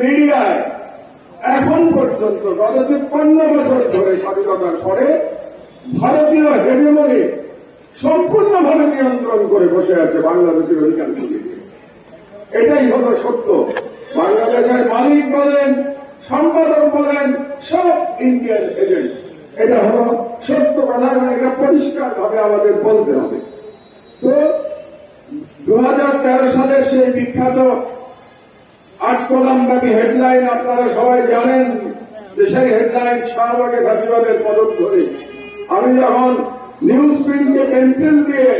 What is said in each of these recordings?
মিডিয়ায় এখন পর্যন্ত গত তিপ্পান্ন বছর ধরে স্বাধীনতার পরে ভারতীয় হেডেমনি সম্পূর্ণভাবে নিয়ন্ত্রণ করে বসে আছে বাংলাদেশের অধিকাংশ মিডিয়া এটাই হলো সত্য। বাংলাদেশের মালিক বলেন, সম্পাদক বলেন, সব ইন্ডিয়ান এজেন্ট। এটা হলো সত্য কথা এবং এটা পরিষ্কার ভাবে আমাদের বলতে হবে। তো দু সালের সেই বিখ্যাত আট কলাম ব্যাপী হেডলাইন আপনারা সবাই জানেন যে সেই হেডলাইন শাহবাগে ফাঁসিবাদের পদক ধরে। আমি যখন নিউজ প্রিন্টকে পেন্সিল দিয়ে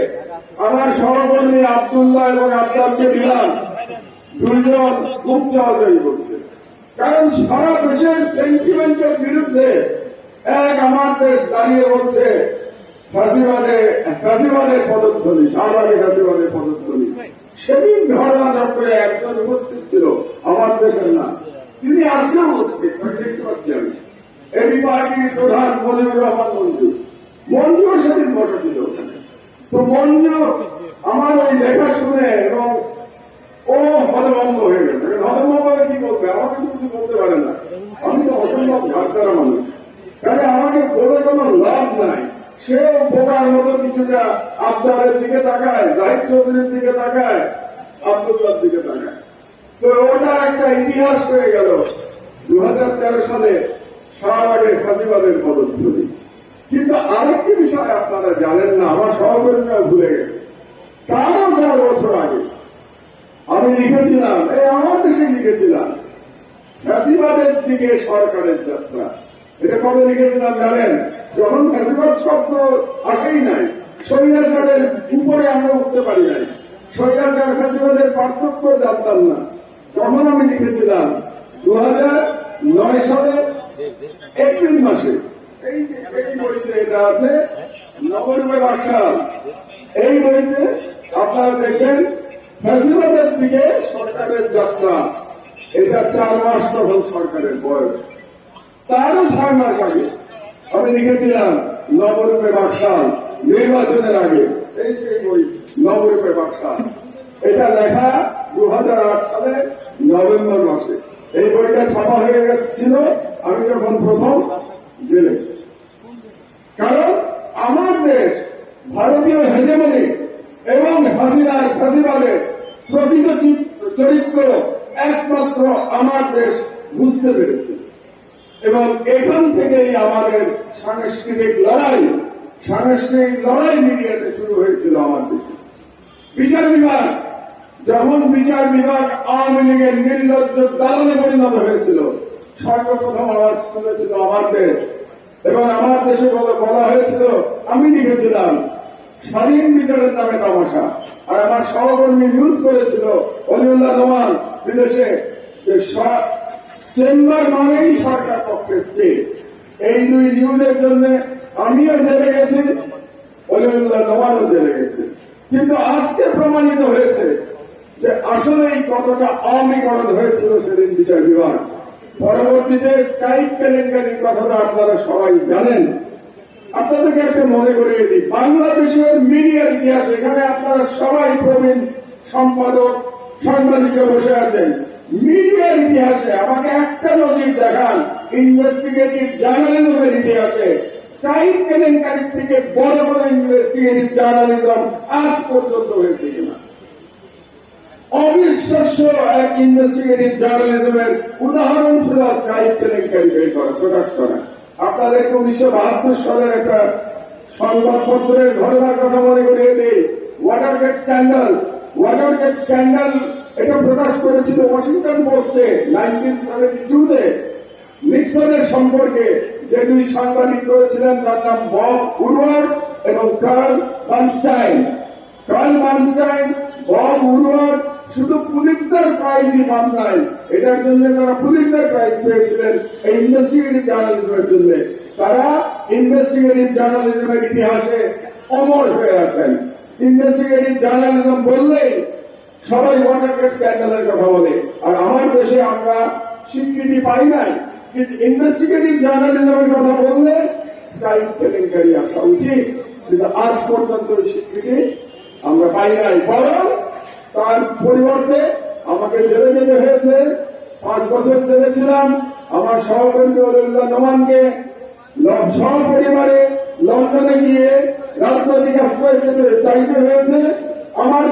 আমার সহকর্মী আবদুল্লাহ এবং আবদালকে দিলাম, দুইজন খুব চাওয়াচাই করছে। কারণ সারা দেশের সেন্টিমেন্টের বিরুদ্ধে এক আমার দেশ দাঁড়িয়ে বলছে, ফাঁসিবাদে, ফাঁসিবাদের পদধ্বনি শাহবাগে ফাঁসিবাদের পদধ্বনি সেদিন ঘটনা চক্রে একজন উপস্থিত ছিল না। তিনি আজকেও উপস্থিত তাকে দেখতে পাচ্ছি আমি এবি পার্টির প্রধান মজিবুর রহমান মঞ্জু। মঞ্জুও সেদিন বসেছিল ওখানে। তো মঞ্জু আমার ওই লেখা শুনে এবং ও হতভম্ব হয়ে গেছে হতভম্ব হয়ে কি বলবে? আমাকে তো কিছু বলতে পারে না। আমি তো অসম্ভব ঘাটতারা মানুষ। তাহলে আমাকে বলে কোনো লাভ নাই। সেও বোকার মতো কিছুটা আবদারের দিকে তাকায়, জাহিদ চৌধুরীর দিকে তাকায় আবদুল্লার দিকে তাকায়। তো ওটা একটা ইতিহাস হয়ে গেল। দু হাজার তেরো সালে শাহবাগের ফাঁসিবাদের পদধ্বনি। কিন্তু আরেকটি বিষয় আপনারা জানেন না, আমার সহকর্মীরা ভুলে গেছে। তারও চার বছর আগে আমি লিখেছিলাম, এই আমার দেশে লিখেছিলাম, ফ্যাসিবাদের দিকে সরকারের যাত্রা। এটা কবে লিখেছিলাম জানেন? যখন ফ্যাসিবাদ শব্দ আসেই নাই, স্বৈরাচারের উপরে আমরা উঠতে পারি নাই। স্বৈরাচার, ফ্যাসিবাদের পার্থক্য জানতাম না। তখন আমি লিখেছিলাম দু নয় সালে এপ্রিল মাসে। এই এই বইতে এটা আছে নবরূপে বাকশাল। এই বইতে আপনারা দেখবেন ফ্যাসিবাদের দিকে সরকারের যাত্রা। এটা চার মাস তখন সরকারের বয়স। তারও ছয় মাস আগে আমি লিখেছিলাম নবরূপে বাকশাল নির্বাচনের আগে। এই সেই বই নবরূপে বাকশাল। এটা লেখা দু হাজার আট সালে নভেম্বর মাসে। এই বইটা ছাপা হয়ে গেছিল, আমি যখন প্রথম জেলে কারণ আমার দেশ ভারতীয় হেজেমনি এবং হাসিনার ফাঁসিবাদের প্রকৃত চরিত্র একমাত্র আমার দেশ বুঝতে পেরেছে। এবং এখান থেকেই আমাদের সাংস্কৃতিক লড়াই সাংস্কৃতিক লড়াই মিডিয়াতে শুরু হয়েছিল আমার দেশে। বিচার বিভাগ যখন বিচার বিভাগ আওয়ামী লীগের নির্লজ্জ দালানে পরিণত হয়েছিল, সর্বপ্রথম আওয়াজ তুলেছিল আমার দেশ এবং আমার দেশে বলা হয়েছিল, আমি লিখেছিলাম, স্বাধীন বিচারের নামে তামাশা। আর আমার সহকর্মী নিউজ করেছিল, অলিউল্লাহ নোমান বিদেশে চেম্বার মানেই সরকার পক্ষে স্টেট এই দুই নিউজের জন্য আমিও জেলে গেছি, অলিউল্লাহ নোমানও জেলে গেছে। কিন্তু আজকে প্রমাণিত হয়েছে যে আসলেই কতটা অমিকরণ হয়েছিল সেদিন বিচার বিভাগ। পরবর্তীতে স্কাইপ কেলেঙ্কারির কথাটা আপনারা সবাই জানেন। আপনাদেরকে একটা মনে করিয়ে দিই, বাংলাদেশের মিডিয়ার ইতিহাস, এখানে আপনারা সবাই প্রবীণ সম্পাদক, সাংবাদিকরা বসে আছেন। মিডিয়ার ইতিহাসে আমাকে একটা নজির দেখান ইনভেস্টিগেটিভ জার্নালিজমের ইতিহাসে। স্কাইপ কেলেঙ্কারির থেকে বড় বড় ইনভেস্টিগেটিভ জার্নালিজম আজ পর্যন্ত হয়েছে কিনা। অবিশ্বাস্য এক ইনভেস্টিগেটিভ জার্নালিজমের উদাহরণ ছিল স্কাইপ কেলেঙ্কারি বের করা, প্রকাশ করা। আপনাদেরকে উনিশশো বাহাত্তর সালের একটা সংবাদপত্রের ঘটনার কথা মনে করিয়ে দিই। Watergate scandal Watergate scandal এটা প্রকাশ করেছিল ওয়াশিংটন পোস্টে নাইনটিন সেভেন্টি টুতে নিক্সনের সম্পর্কে যে দুই সাংবাদিক করেছিলেন, তার নাম বব উডওয়ার্ড এবং Carl Bernstein Carl Bernstein Bob Woodward শুধু পুলিৎজার প্রাইজই পান নাই। এটার জন্য তারা পুলিৎজার প্রাইজ পেয়েছিলেন এই ইনভেস্টিগেটিভ জার্নালিজমের জন্য। তারা ইনভেস্টিগেটিভ জার্নালিজমের ইতিহাসে অমর হয়ে আছেন। ইনভেস্টিগেটিভ জার্নালিজম বললেই সবাই ওয়াটারগেট স্ক্যান্ডালের কথা বলে। আর আমার দেশে আমরা স্বীকৃতি পাই নাই। কিন্তু ইনভেস্টিগেটিভ জার্নালিজমের কথা বললে স্কাইপ কেলেঙ্কারি আসা উচিত। কিন্তু আজ পর্যন্ত স্বীকৃতি আমরা পাই নাই। বরং তার পরিবর্তে আমাকে জেলে যেতে হয়েছে। পাঁচ বছর জেলে ছিলাম। আমার সহকর্মী অলিউল্লাহ নোমানকে সহপরিবারে লন্ডনে গিয়ে রাজনৈতিক আশ্রয় চাইতে হয়েছে। আমার